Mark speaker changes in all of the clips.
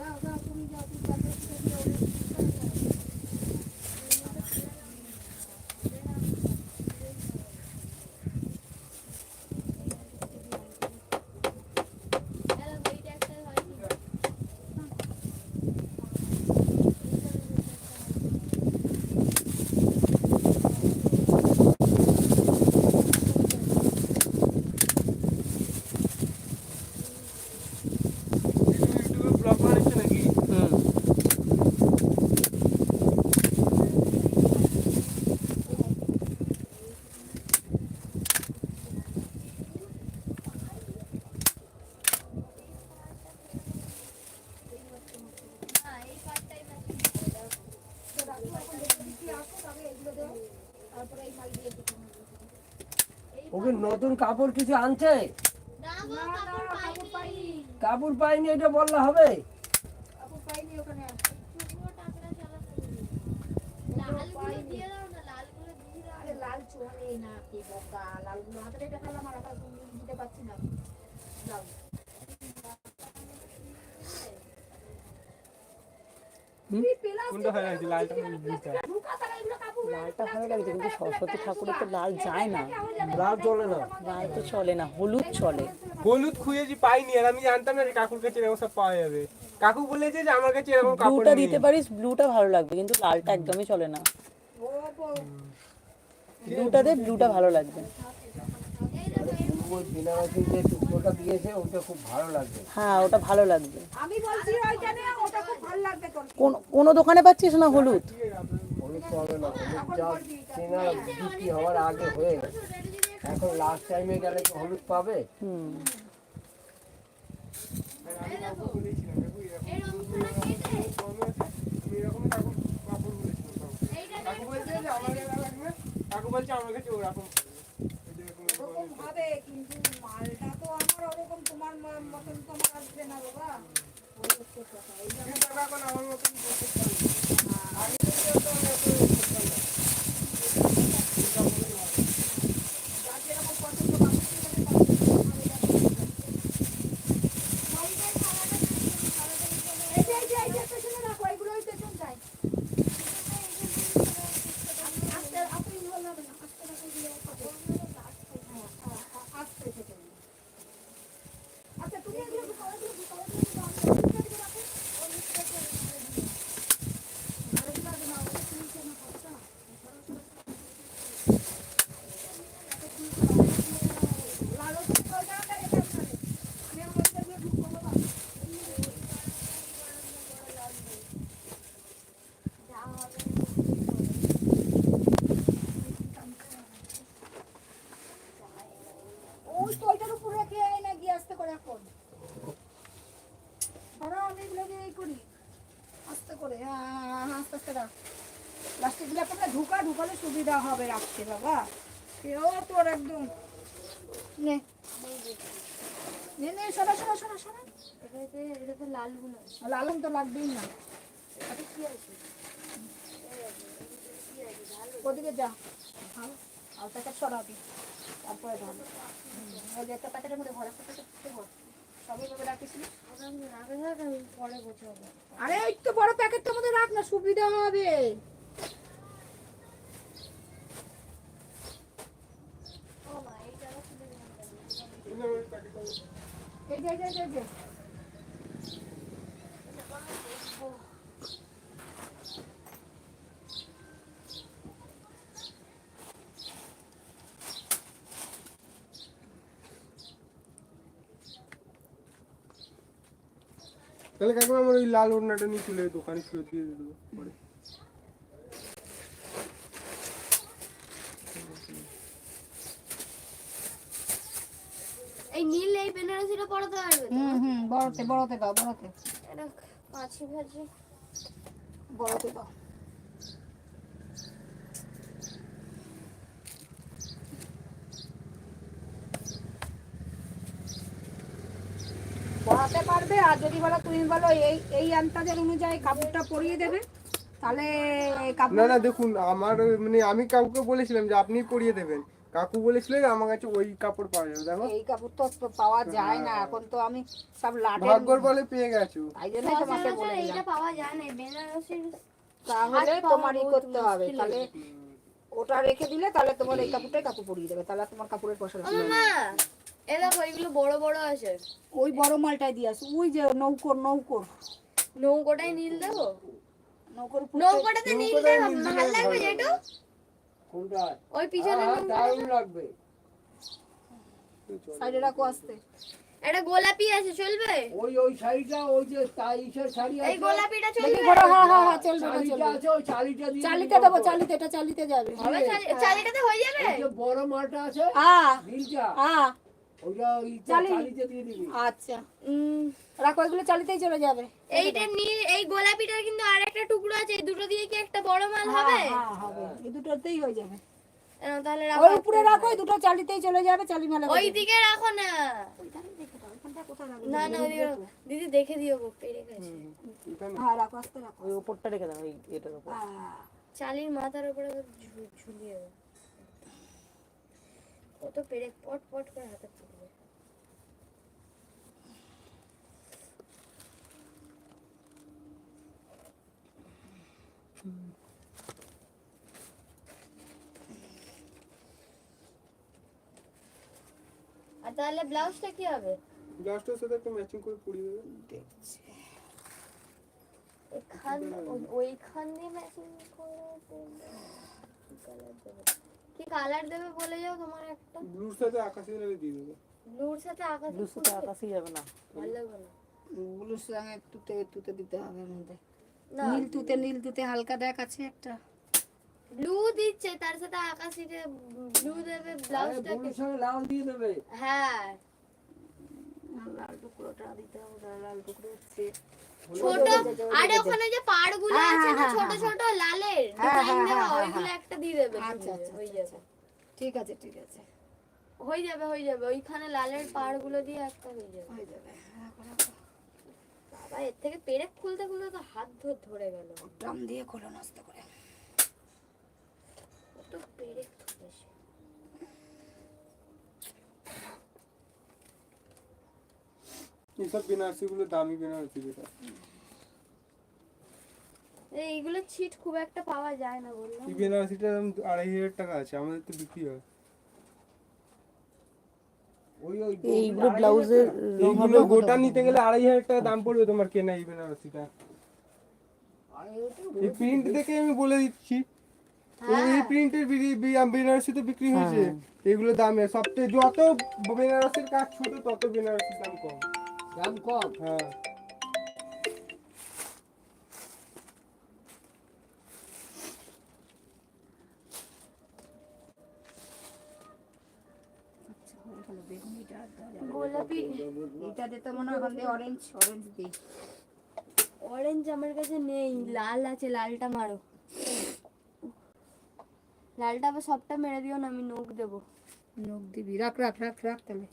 Speaker 1: 我要到公
Speaker 2: 交地方坐公交车
Speaker 3: ওকে নতুন কাপড় কিছু আনছে? কাপড় পাইনি এটা বললে হবে।
Speaker 4: লাল না
Speaker 1: লালটা বুঝতে
Speaker 2: লালটা ভালো লাগছে কিন্তু সরস্বতী ঠাকুরের তো লাল যায় না।
Speaker 3: লাল চলে না।
Speaker 2: লাল তো চলে না হলুদ চলে।
Speaker 1: হলুদ খুঁজেছি পাইনি আর আমি জানতাম না যে কাকুর কাছে এরকম সব পাওয়া যাবে। কাকু বলেছে যে আমার কাছে এরকম কাপড়
Speaker 2: ব্লুটা দিতে পারিস ব্লুটা ভালো লাগবে কিন্তু লালটা একদমই চলে না। ব্লুটা দে ব্লুটা ভালো লাগবে।
Speaker 3: টুকরোটা দিয়েছে ওটা খুব ভালো লাগবে।
Speaker 2: হ্যাঁ ওটা ভালো লাগবে।
Speaker 4: আমি বলছি ওইটা নে ওটা খুব ভালো লাগবে তোর।
Speaker 2: কোন কোনো দোকানে পাচ্ছিস না হলুদ?
Speaker 3: হলুদ পাবে না হলুদ যা চেনা বিক্রি হওয়ার আগে হয়ে গেছে। এখন লাস্ট টাইমে গেলে কি হলুদ পাবে?
Speaker 2: হুম।
Speaker 1: কাকু বলছে যে আমার লাগবে কাকু বলছে আমার কাছে ওরকম
Speaker 4: ওরকম হবে কিন্তু মালটা তো আমার ওরকম তোমার মতন তোমার আসবে না বাবা। ওই হচ্ছে কথা। এই জন্য
Speaker 1: এখন আমার মতন করতে পারি। আগে তো আমি এত করতাম না।
Speaker 4: যার যেরকম পছন্দ বাবু ঠিক আছে, বাবু ঠিক আছে, আমার এটা পছন্দ। এই যে, এই যে, এই যে, পেছনে রাখো, এগুলো ওই পেছন যায়। আস্তে, আস্তে ইনভলভ হবে না, আস্তে রাখো, এগুলো পাবো। হ্যাঁ, হ্যাঁ, হ্যাঁ, আস্তে থেকে। আচ্ছা, তুমি এগুলো ঢুকাও, এগুলো ঢুকাও, এগুলো ঢুকাও, আমি ওই দিকটা দিকে রাখো। ওই দিকটা দিয়ে রেখে দিও। আরেকটা আছে না, ওটা তুমি কেন করছ না? লালও তো ওই জায়গাটা রেখে আসতে হবে। আমি আমার ওইটা দিয়ে ঢুকবো বাবা। ওই তো ওইটার উপর রেখে আয় না গিয়ে আস্তে করে এখন ধরো আমি এগুলো দিয়ে এই করি আস্তে করে হ্যাঁ, হ্যাঁ, হ্যাঁ, আস্তে আস্তে রাখ প্লাস্টিকগুলো আপনার ঢুকা ঢুকালে সুবিধা হবে রাখতে বাবা। কেউ তোর একদম। নে। নে নে সরা সরা সরা সরা।
Speaker 5: এটাতে এটাতে লালগুলো আছে।
Speaker 4: লালন তো লাগবেই না। ওদিকে যা। আর প্যাকেট সরাবি। তারপরে ধরো। ওই একটা প্যাকেটের মধ্যে আরে এই তো বড় প্যাকেটটার মধ্যে রাখ না সুবিধা হবে এই যে, এই যে, এই যে, এই যে।
Speaker 1: তাহলে কাকু আমার ওই লাল ওড়নাটা নিয়ে চলে দোকানে ফেরত দিয়ে দেবো পরে।
Speaker 5: এই নীল এই বেনারসিটা পড়াতে পারবে
Speaker 4: হুম হুম বড়তে বড়তে দাও বড়তে।
Speaker 5: এটা পাঁচি ভাজি।
Speaker 4: বড়তে দাও। পড়াতে পারবে আর যদি বলো তুমি বলো এই এই আন্তাজের অনুযায়ী কাপড়টা পরিয়ে দেবে তাহলে
Speaker 1: না না দেখুন আমার মানে আমি কাউকে বলেছিলাম যে আপনি পরিয়ে দেবেন। কাকু বলেছিল আমার কাছে ওই কাপড় পাওয়া যাবে দেখো।
Speaker 4: এই কাপড় তো পাওয়া যায় না এখন তো আমি সব লাটের
Speaker 1: ভাগ্যর বলে পেয়ে গেছো।
Speaker 4: তাই জন্যই তোমাকে বলে
Speaker 5: এইটা
Speaker 4: দিলাম
Speaker 5: পাওয়া যায় না বেনারসির
Speaker 4: তাহলে তোমারই করতে হবে তাহলে ওটা রেখে দিলে তাহলে তোমার এই কাপড়টাই কাপড় পরিয়ে দেবে তাহলে তোমার কাপড়ের পয়সা লাগবে না।
Speaker 5: মামা এ দেখো এগুলো বড় বড় আছে।
Speaker 4: ওই বড় মালটাই দিয়ে আসো ওই যে নৌকর নৌকর।
Speaker 5: নৌকোটাই নীল দেবো?
Speaker 4: নৌকর
Speaker 5: নৌকোটাতে নীল দেবো ভালো লাগবে যেটু
Speaker 3: কোনটা?
Speaker 5: ওই পিছনে
Speaker 3: দারুণ লাগবে।
Speaker 4: সাইডে রাখো আসতে।
Speaker 5: একটা গোলাপি আছে চলবে?
Speaker 3: ওই ওই শাড়িটা ওই যে তাইশের শাড়ি
Speaker 5: এই গোলাপিটা চলবে?
Speaker 4: ঘোড়া হ্যাঁ হ্যাঁ হ্যাঁ চলবে চলবে।
Speaker 3: আছে ওই দিয়ে
Speaker 4: চালিতে দেবো চালিতে এটা চালিতে যাবে।
Speaker 5: হবে চালিটাতে হয়ে যাবে?
Speaker 3: ওই যে বড় মালটা আছে
Speaker 4: হ্যাঁ
Speaker 3: নীলটা।
Speaker 4: হ্যাঁ আচ্ছা। রাখো এগুলো চালিতেই চলে যাবে।
Speaker 5: এইটা নীল এই গোলাপিটার কিন্তু আর একটা টুকরো আছে এই দুটো দিয়ে কি একটা বড় মাল
Speaker 4: হ্যাঁ
Speaker 5: হবে?
Speaker 4: হ্যাঁ হবে। এই দুটোতেই হয়ে যাবে।
Speaker 5: আহ, তাহলে
Speaker 4: ওই
Speaker 5: রাখো
Speaker 4: উপরে রাখো এই দুটো চালিতেই চলে যাবে চালি মেলা
Speaker 5: ওই দিকে রাখো না। না না দিদি দেখে দিও গো পেরে গেছে
Speaker 4: হ্যাঁ রাখো আসতে রাখো।
Speaker 2: ওই ওপরটা রেখে দাও ওই এটার ওপর।
Speaker 5: চালির মাথার উপরে ঝুলিয়ে দাও। কত পেরে পট পট করে হাতে আর তাহলে ব্লাউজটা কি হবে?
Speaker 1: ব্লাউজটার সাথে একটা ম্যাচিং করে পরিয়ে দেবে।
Speaker 5: এখান ওইখান দিয়ে ম্যাচিং করে দেবে। কি কালার দেবে? বলে যাও তোমার একটা?
Speaker 1: ব্লুর সাথে আকাশি কালারে দিয়ে দেবে।
Speaker 5: ব্লুর সাথে আকাশি
Speaker 2: ব্লুর সাথে আকাশই যাবে না।
Speaker 5: ভালো লাগবে না।
Speaker 4: ব্লুর সঙ্গে তুতে তুতে দিতে হবে মধ্যে।
Speaker 5: না
Speaker 4: নীল তুতে নীল তুতে হালকা দেখ আছে একটা।
Speaker 5: ব্লু দিচ্ছে তার সাথে আকাশি ব্লু দেবে ব্লাউজটাকে
Speaker 3: সঙ্গে লাল দিয়ে দেবে।
Speaker 5: হ্যাঁ।
Speaker 4: লাল টুকরোটা দিতে হবে লাল টুকরো হচ্ছে
Speaker 5: ছোট আরে ওখানে যে পাড়গুলো
Speaker 4: হ্যাঁ,
Speaker 5: আছে না
Speaker 4: হ্যাঁ,
Speaker 5: ছোট
Speaker 4: হ্যাঁ,
Speaker 5: ছোট লালের
Speaker 4: হ্যাঁ,
Speaker 5: ডিজাইন
Speaker 4: হ্যাঁ,
Speaker 5: দেওয়া
Speaker 4: হ্যাঁ,
Speaker 5: ওইগুলো
Speaker 4: হ্যাঁ।
Speaker 5: একটা দিয়ে দেবে।
Speaker 4: আচ্ছা, আচ্ছা,
Speaker 5: হয়ে
Speaker 4: আচ্ছা,
Speaker 5: যাবে।
Speaker 4: ঠিক আছে ঠিক আছে।
Speaker 5: হয়ে যাবে হয়ে যাবে ওইখানে লালের পাড়গুলো দিয়ে একটা হয়ে যাবে।
Speaker 4: হয়ে যাবে।
Speaker 5: বাবা এর থেকে পেরেক খুলতে খুলতে হাত ধর ধরে গেল।
Speaker 4: ড্রাম দিয়ে খোলো নষ্ট করে।
Speaker 5: কত পেরেক ধরেছে
Speaker 1: এইসব বেনারসি গুলো দামি বেনারসি যেটা।
Speaker 5: এইগুলো ছিট খুব একটা পাওয়া যায় না বললাম
Speaker 1: এই বেনারসিটা দাম আড়াই হাজার টাকা আছে আমাদের তো বিক্রি হয়।
Speaker 2: এইগুলো ব্লাউজের
Speaker 1: এইগুলো গোটা নিতে গেলে আড়াই হাজার টাকা দাম পড়বে তোমার কেনা এই বেনারসিটা। এই প্রিন্ট দেখে আমি বলে দিচ্ছি। এই- প্রিন্টের বেনারসি তো বিক্রি হয়েছে। এগুলো দামে সবচেয়ে যত বেনারসির কাজ ছোট তত বেনারসির দাম কম।
Speaker 3: দাম কম?
Speaker 1: হ্যাঁ।
Speaker 5: গোলাপি।
Speaker 4: এটা দিতে মনে হয় অরেঞ্জ অরেঞ্জ দিই।
Speaker 5: অরেঞ্জ আমার কাছে নেই। লাল আছে লালটা মারো। লালটা আবার সবটা মেরে দিও না আমি নখ দেবো।
Speaker 4: নখ দিবি। রাখ রাখ রাখ রাখ তাহলে।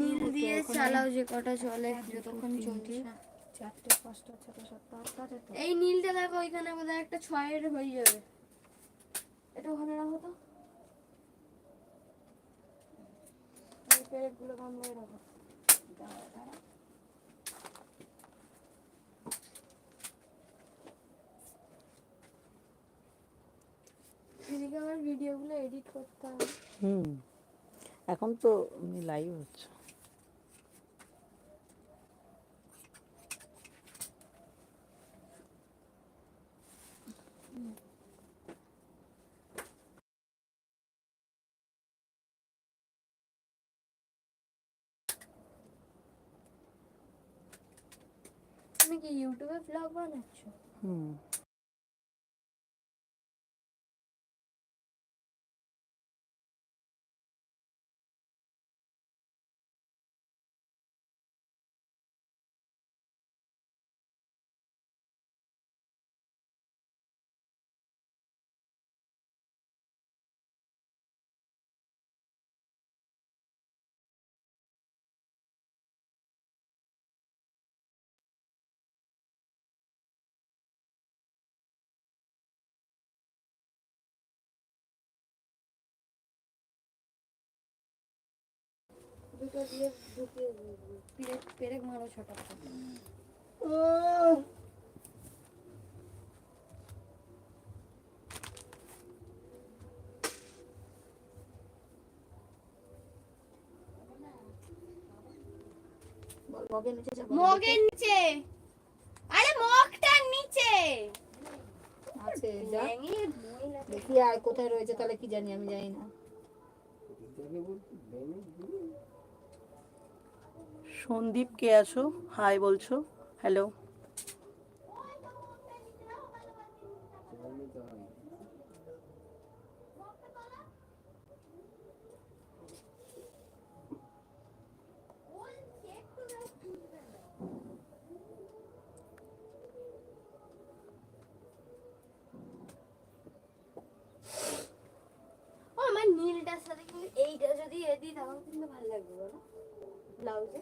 Speaker 5: নীল দিয়ে চালাও যে কটা চলে যতক্ষণ চলছে।
Speaker 4: চারটে পাঁচটা ছটা সাতটা আটটা আটটা
Speaker 5: এই নীলটা দেখো ওইখানে বোধহয় একটা ছয়ের হয়ে যাবে। এটা ওখানে রাখো তো। পেরেকগুলো বন্ধ করে রাখো এদিকে আমার ভিডিওগুলো এডিট করতে হবে
Speaker 2: হুম এখন তো লাইভ হচ্ছে।
Speaker 5: তুমি কি ইউটিউবে ব্লগ বানাচ্ছ?
Speaker 2: হুম।
Speaker 5: দুটো দিয়ে ঢুকিয়ে পেরেক পেরেক মারো ছটা
Speaker 4: মগের নিচে
Speaker 5: মগের নিচে? আরে মগটার নিচে।
Speaker 4: আছে যা।
Speaker 5: ল্যাংই মহিলা
Speaker 4: দেখি আর কোথায় রয়েছে তাহলে কি জানি আমি জানি না।
Speaker 2: সন্দীপ কে আছো? হাই বলছো? হ্যালো
Speaker 3: জল নিতে হবে।
Speaker 5: ও আমার নীলটার সাথে কিন্তু এইটা যদি এ দিই তাহলে কিন্তু ভালো লাগবে বলো ব্লাউজে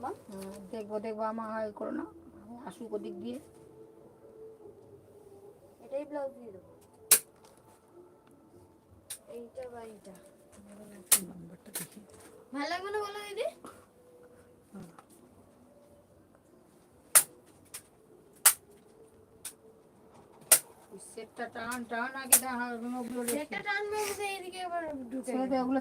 Speaker 4: হ্যাঁ, দেখব দেখব আমার হয় করো না। আসুক ওদিক দিয়ে।
Speaker 5: এটাই ব্লাউজ দিয়ে দেবো। এইটা বা এইটা। ভালো লাগবে না বলো দিদি?
Speaker 4: সেটটা টান টান আগে দেখা। ওগুলো রেখে
Speaker 5: সেটা টানবে এইদিকে এবার ঢুকে
Speaker 4: ওগুলো